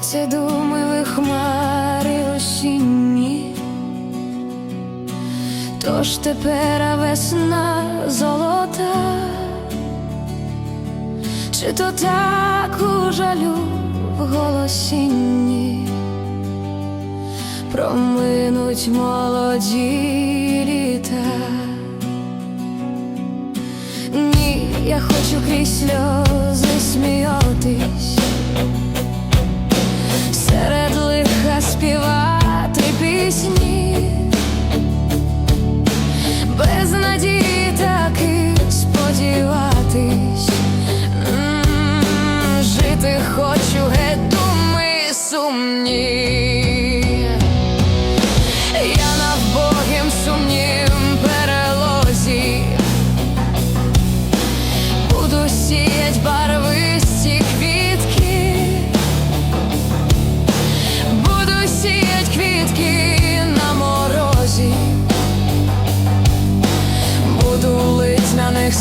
Геть думали хмари тож тепер весна золота, чи то так у жалю в голосінні? Проминуть молоді літа. Ні, я хочу крізь сльози сміятись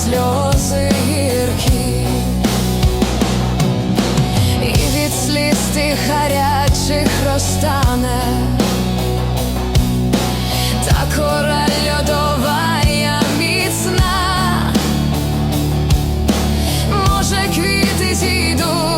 сльози гіркі, і від сліз тих гарячих розтане, та кора льодова міцна. Може, квіти зійдуть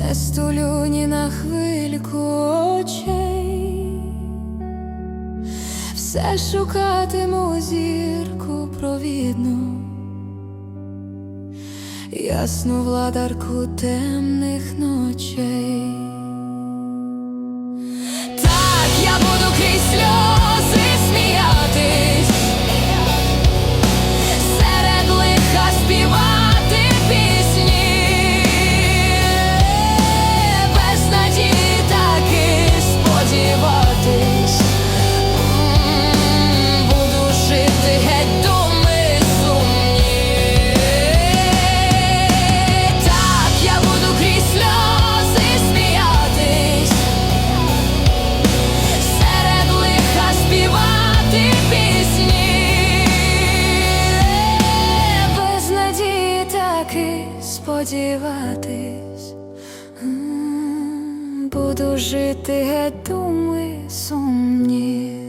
не стулю ні на хвильку очей, все шукатиму зірку провідну, ясну владарку темних ночей. Сподіватись, буду жити геть думи сумні.